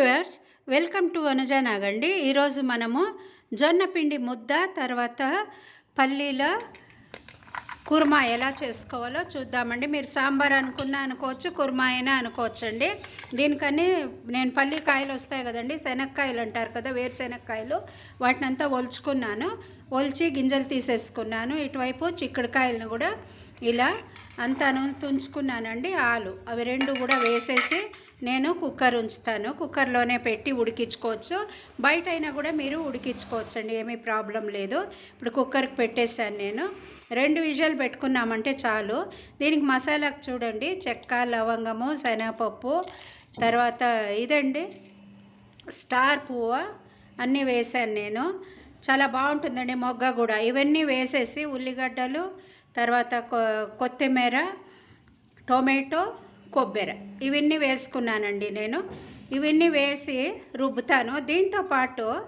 Viewers welcome to అనుజనాగండి ఈరోజు మనము జొన్న పిండి ముద్ద తర్వాత పల్లీల కుర్మా ఎలా చేసుకోవాలో చూద్దామండి. మీరు సాంబార్ అనుకున్నా అనుకోవచ్చు కుర్మా అయినా అనుకోవచ్చండి. దీనికని నేను పల్లికాయలు వస్తాయి కదండి శనక్కాయలు అంటారు కదా వేరుశెనక్కాయలు వాటిని అంతా ఒలుచుకున్నాను. ఒలిచి గింజలు తీసేసుకున్నాను. ఇటువైపు చిక్కుడుకాయలను కూడా ఇలా అంతాను తుంచుకున్నానండి. ఆలు అవి రెండు కూడా వేసేసి నేను కుక్కర్ ఉంచుతాను. కుక్కర్లోనే పెట్టి ఉడికించుకోవచ్చు. బయట అయినా కూడా మీరు ఉడికించుకోవచ్చు అండి ఏమీ ప్రాబ్లం లేదు. ఇప్పుడు కుక్కర్కి పెట్టేశాను నేను. రెండు విజయాలు పెట్టుకున్నామంటే చాలు. దీనికి మసాలాకు చూడండి. చెక్క లవంగము శనగపప్పు తర్వాత ఇదండి. స్టార్ పువ్వు అన్నీ వేశాను నేను. చాలా బాగుంటుందండి మొగ్గ కూడా. ఇవన్నీ వేసేసి ఉల్లిగడ్డలు తర్వాత కొ- కొత్తిమీర టొమాటో కొబ్బరి. ఇవన్నీ వేసుకున్నానండి నేను. ఇవన్నీ వేసి రుబ్బుతాను. దీంతో పాటు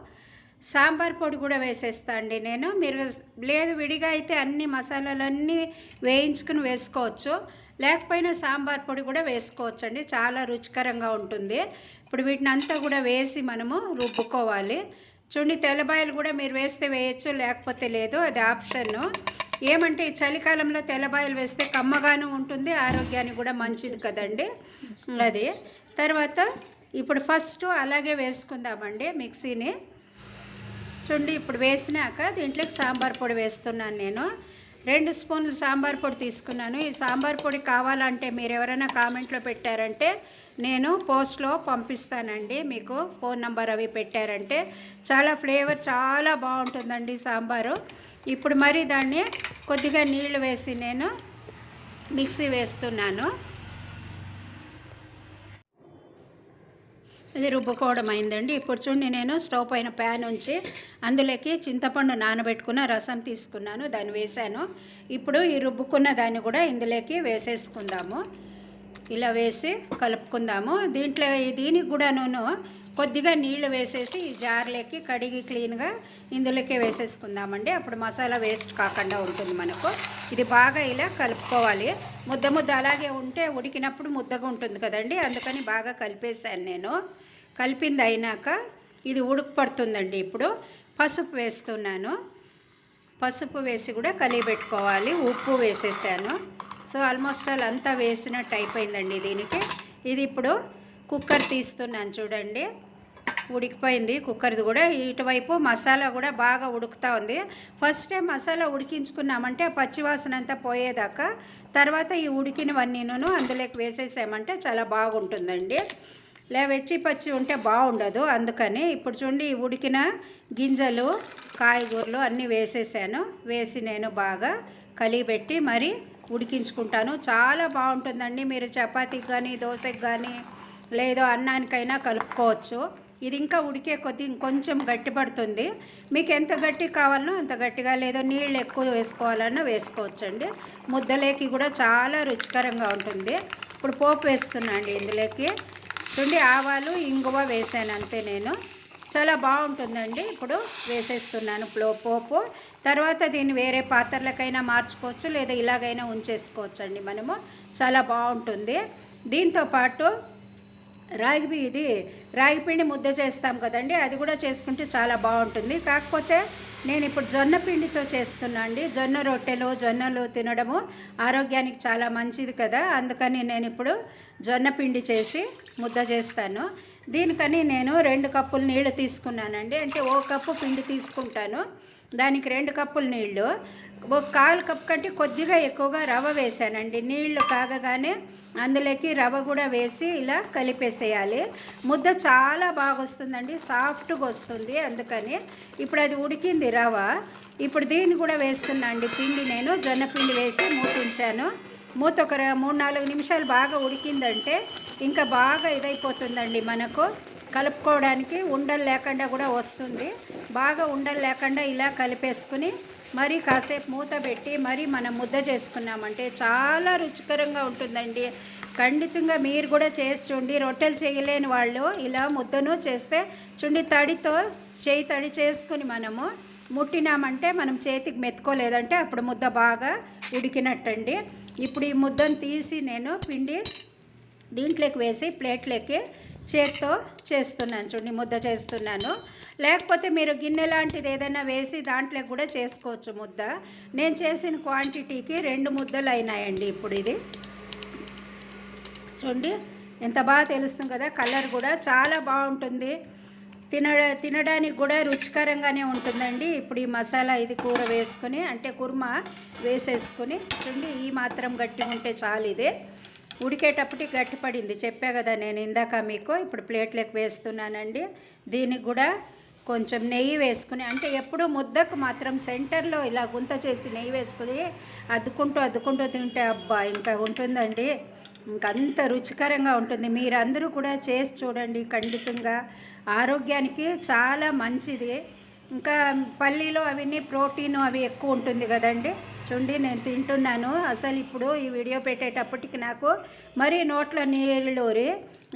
సాంబార్ పొడి కూడా వేసేస్తా అండి నేను. మీరు లేదు విడిగా అయితే అన్ని మసాలాలన్నీ వేయించుకుని వేసుకోవచ్చు. లేకపోయినా సాంబార్ పొడి కూడా వేసుకోవచ్చు అండి చాలా రుచికరంగా ఉంటుంది. ఇప్పుడు వీటిని అంతా కూడా వేసి మనము రుబ్బుకోవాలి. చూడండి తెల్లబాయలు కూడా మీరు వేస్తే వేయచ్చు లేకపోతే లేదు అది ఆప్షన్. ఏమంటే ఈ చలికాలంలో తెల్లబాయలు వేస్తే కమ్మగాను ఉంటుంది ఆరోగ్యానికి కూడా మంచిది కదండి. అది. తర్వాత ఇప్పుడు ఫస్ట్ అలాగే వేసుకుందామండి మిక్సీని. చూడండి ఇప్పుడు వేసినాక దీంట్లోకి సాంబార్ పొడి వేస్తున్నాను నేను. రెండు స్పూన్లు సాంబార్ పొడి తీసుకున్నాను. ఈ సాంబార్ పొడి కావాలంటే మీరు ఎవరైనా కామెంట్లో పెట్టారంటే నేను పోస్ట్లో పంపిస్తానండి. మీకు ఫోన్ నంబర్ అవి పెట్టారంటే చాలా ఫ్లేవర్ చాలా బాగుంటుందండి సాంబారు. ఇప్పుడు మరి దాన్ని కొద్దిగా నీళ్ళు వేసి నేను మిక్సీ వేస్తున్నాను. ఇది రుబ్బుకోవడం అయిందండి ఇప్పుడు చూడండి నేను స్టవ్ పైన ప్యాన్ ఉంచి అందులోకి చింతపండు నానబెట్టుకున్న రసం తీసుకున్నాను దాన్ని వేసాను ఇప్పుడు ఈ రుబ్బుకున్న దాన్ని కూడా ఇందులోకి వేసేసుకుందాము. ఇలా వేసి కలుపుకుందాము. దీంట్లో దీనికి కూడా నేను కొద్దిగా నీళ్ళు వేసేసి ఈ జార్లోకి కడిగి క్లీన్గా ఇందులోకి వేసేసుకుందామండి. అప్పుడు మసాలా వేస్ట్ కాకుండా ఉంటుంది మనకు. ఇది బాగా ఇలా కలుపుకోవాలి. ముద్ద ముద్ద అలాగే ఉంటే ఉడికినప్పుడు ముద్దగా ఉంటుంది కదండి. అందుకని బాగా కలిపేశాను నేను. కలిపింది అయినాక ఇది ఉడుకు పడుతుందండి ఇప్పుడు. పసుపు వేస్తున్నాను. పసుపు వేసి కూడా కలిపెట్టుకోవాలి. ఉప్పు వేసేసాను. సో ఆల్మోస్ట్ ఆల్ అంతా వేసినట్టు అయిపోయిందండి దీనికి. ఇది ఇప్పుడు కుక్కర్ తీస్తున్నాను చూడండి. ఉడికిపోయింది. కుక్కర్ది కూడా ఇటువైపు మసాలా కూడా బాగా ఉడుకుతూ ఉంది. ఫస్ట్ టైం మసాలా ఉడికించుకున్నామంటే పచ్చివాసన అంతా పోయేదాకా. తర్వాత ఈ ఉడికినవన్నీను అందులోకి వేసేసామంటే చాలా బాగుంటుందండి. లే వెచ్చి పచ్చి ఉంటే బాగుండదు. అందుకని ఇప్పుడు చూడండి ఈ ఉడికిన గింజలు కాయగూరలు అన్నీ వేసేసాను. వేసి నేను బాగా కలిగిపెట్టి మరి ఉడికించుకుంటాను. చాలా బాగుంటుందండి. మీరు చపాతీకి కానీ దోశకి కానీ లేదో అన్నానికైనా కలుపుకోవచ్చు. ఇది ఇంకా ఉడికే కొద్దీ ఇంకొంచెం గట్టిపడుతుంది మీకు ఎంత గట్టి కావాలనో అంత గట్టిగా లేదో నీళ్ళు ఎక్కువ వేసుకోవాలన్నా వేసుకోవచ్చండి. ముద్దలేకి కూడా చాలా రుచికరంగా ఉంటుంది. ఇప్పుడు పోపు వేస్తున్నా అండి ఇందులోకి. చూడండి ఆవాలు ఇంగువ వేసాను అంతే నేను. చాలా బాగుంటుందండి. ఇప్పుడు వేసేస్తున్నాను ప్లో పోపు. తర్వాత దీన్ని వేరే పాత్రలకైనా మార్చుకోవచ్చు లేదా ఇలాగైనా ఉంచేసుకోవచ్చండి మనము. చాలా బాగుంటుంది. దీంతో పాటు రాగి ఇది రాగి పిండి ముద్ద చేస్తాం కదండి అది కూడా చేసుకుంటే చాలా బాగుంటుంది. కాకపోతే నేను ఇప్పుడు జొన్న పిండితో చేస్తున్నా అండి. జొన్న రొట్టెలు జొన్నలు తినడము ఆరోగ్యానికి చాలా మంచిది కదా. అందుకని నేను ఇప్పుడు జొన్న పిండి చేసి ముద్ద చేస్తాను. దీనికని నేను రెండు కప్పులు నీళ్ళు తీసుకున్నానండి. అంటే ఓ కప్పు పిండి తీసుకుంటాను. దానికి రెండు కప్పులు నీళ్ళు. ఒక కాలు కప్ కంటే కొద్దిగా ఎక్కువగా రవ్వ వేసానండి నీళ్ళు కాగగానే అందులోకి రవ్వ కూడా వేసి ఇలా కలిపేసేయాలి. ముద్ద చాలా బాగా వస్తుందండి సాఫ్ట్గా వస్తుంది అందుకని. ఇప్పుడు అది ఉడికింది రవ్వ. ఇప్పుడు దీన్ని కూడా వేస్తున్నా అండి. పిండి నేను జొన్న పిండి వేసి మూతుంచాను మూత ఒక ర- మూడు నాలుగు నిమిషాలు బాగా ఉడికిందంటే ఇంకా బాగా ఇదైపోతుందండి మనకు. కలుపుకోవడానికి ఉండలు లేకుండా కూడా వస్తుంది. బాగా ఉండలు లేకుండా ఇలా కలిపేసుకుని మరి కాసేపు మూత పెట్టి మరి మనం ముద్ద చేసుకున్నామంటే చాలా రుచికరంగా ఉంటుందండి. ఖండితంగా మీరు కూడా చేసి చూడండి. రొట్టెలు చేయలేని వాళ్ళు ఇలా ముద్దను చేస్తే చుండి తడితో చేయి తడి చేసుకుని మనము ముట్టినామంటే మనం చేతికి మెత్తుకోలేదంటే అప్పుడు ముద్ద బాగా ఉడికినట్టండి. ఇప్పుడు ఈ ముద్దను తీసి నేను పిండి దీంట్లోకి వేసి ప్లేట్లోకి చేత్తో చేస్తున్నాను చూడండి ముద్ద చేస్తున్నాను. లేకపోతే మీరు గిన్నె లాంటిది ఏదైనా వేసి దాంట్లో కూడా చేసుకోవచ్చు ముద్ద. నేను చేసిన క్వాంటిటీకి రెండు ముద్దలు అయినాయండి ఇప్పుడు ఇది. చూడండి ఎంత బాగా తెలుస్తుంది కదా కలర్ కూడా చాలా బాగుంటుంది. తిన తినడానికి కూడా రుచికరంగానే ఉంటుందండి. ఇప్పుడు ఈ మసాలా ఇది కూర వేసుకొని అంటే కుర్మా వేసేసుకొని చూడండి ఈ మాత్రం గట్టిగా ఉంటే చాలు ఇది. ఉడికేటప్పటికి గట్టిపడింది. చెప్పా కదా నేను ఇందాక మీకు ఇప్పుడు ప్లేట్లోకి వేస్తున్నానండి. దీనికి కూడా కొంచెం నెయ్యి వేసుకుని అంటే ఎప్పుడు ముద్దకు మాత్రం సెంటర్లో ఇలా గుంత చేసి నెయ్యి వేసుకుని అద్దుకుంటూ అద్దుకుంటూ తింటే అబ్బా ఇంకా ఉంటుందండి. ఇంకంత అంత రుచికరంగా ఉంటుంది. మీరందరూ కూడా చేసి చూడండి ఖండితంగా. ఆరోగ్యానికి చాలా మంచిది. ఇంకా పల్లీలో అవన్నీ ప్రోటీన్ అవి ఎక్కువ ఉంటుంది కదండి. చూడండి నేను తింటున్నాను. అసలు ఇప్పుడు ఈ వీడియో పెట్టేటప్పటికి నాకు మరీ నోట్లో నీళ్ళూరి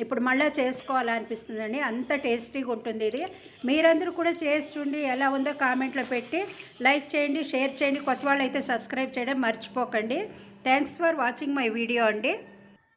ఇప్పుడు మళ్ళీ చేసుకోవాలనిపిస్తుందండి. అంత టేస్టీగా ఉంటుంది ఇది. మీరందరూ కూడా చేసి చూడండి ఎలా ఉందో కామెంట్లో పెట్టి లైక్ చేయండి షేర్ చేయండి. కొత్త వాళ్ళు అయితే సబ్స్క్రైబ్ చేయడం మర్చిపోకండి. Thanks for watching my video అండి.